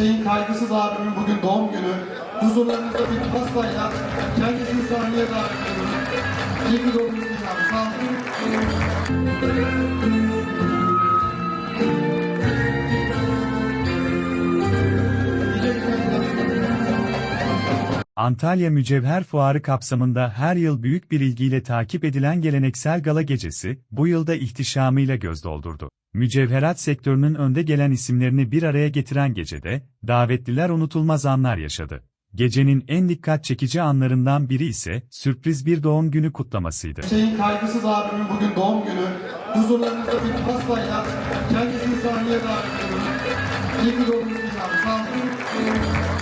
Hüseyin Kaygısız abimin bugün doğum günü. Huzurlarınızda bir pastayla kendisini sahneye davet ediyorum. İyi ki doğdunuz abi. Sağ olun. Antalya Mücevher Fuarı kapsamında her yıl büyük bir ilgiyle takip edilen geleneksel gala gecesi, bu yılda ihtişamıyla göz doldurdu. Mücevherat sektörünün önde gelen isimlerini bir araya getiren gecede, davetliler unutulmaz anlar yaşadı. Gecenin en dikkat çekici anlarından biri ise, sürpriz bir doğum günü kutlamasıydı. Hüseyin Kaygısız abimin bugün doğum günü. Huzurlarınızda bir pastayla kendisini sahneye davet ediyorum. İyi ki doğdunuz. Sağ olun.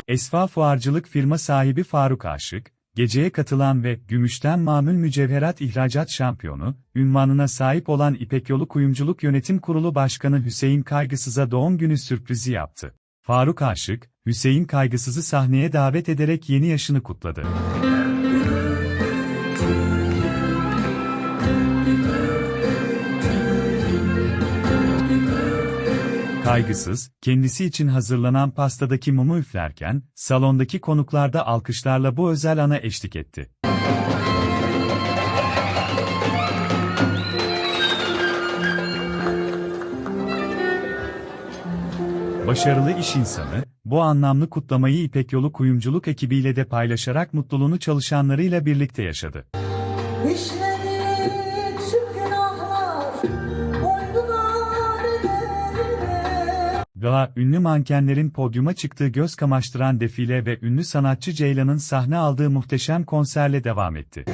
Esfa Fuarcılık firma sahibi Faruk Aşık, geceye katılan ve gümüşten mamül mücevherat ihracat şampiyonu, ünvanına sahip olan İpek Yolu Kuyumculuk Yönetim Kurulu Başkanı Hüseyin Kaygısız'a doğum günü sürprizi yaptı. Faruk Aşık, Hüseyin Kaygısız'ı sahneye davet ederek yeni yaşını kutladı. Kaygısız, kendisi için hazırlanan pastadaki mumu üflerken, salondaki konuklar da alkışlarla bu özel ana eşlik etti. Başarılı iş insanı, bu anlamlı kutlamayı İpek Yolu Kuyumculuk ekibiyle de paylaşarak mutluluğunu çalışanlarıyla birlikte yaşadı. İşledim Gala, ünlü mankenlerin podyuma çıktığı göz kamaştıran defile ve ünlü sanatçı Ceylan'ın sahne aldığı muhteşem konserle devam etti.